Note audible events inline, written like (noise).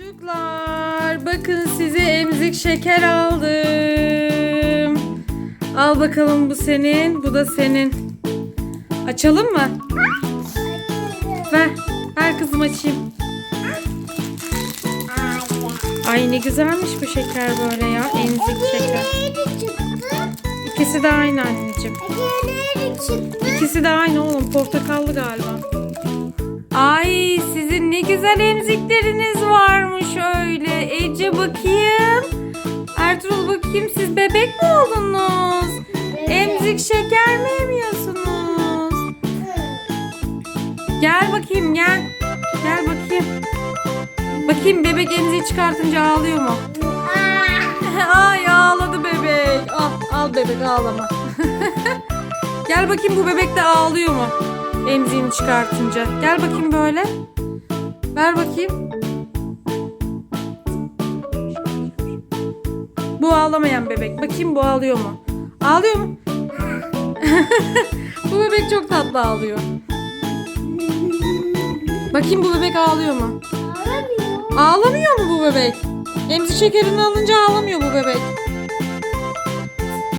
Çocuklar bakın size emzik şeker aldım. Al bakalım bu senin, bu da senin. Açalım mı? Ver, ver kızım açayım. Ay ne güzelmiş bu şeker böyle ya, emzik şeker. İkisi de aynı anneciğim. İkisi de aynı oğlum, portakallı galiba. Ay sizin ne güzel emzikleriniz. Ece bakayım. Ertuğrul bakayım siz bebek mi oldunuz? Emzik şeker mi emiyorsunuz? Gel bakayım gel. Gel bakayım. Bakayım bebek emziği çıkartınca ağlıyor mu? (laughs) Ay ağladı bebek. Al, al bebek ağlama. (laughs) gel bakayım bu bebek de ağlıyor mu? Emziğini çıkartınca. Gel bakayım böyle. Ver bakayım. Bu ağlamayan bebek. Bakayım bu ağlıyor mu? Ağlıyor mu? (laughs) bu bebek çok tatlı ağlıyor. Bakayım bu bebek ağlıyor mu? Ağlamıyor. Ağlamıyor mu bu bebek? Emzik şekerini alınca ağlamıyor bu bebek.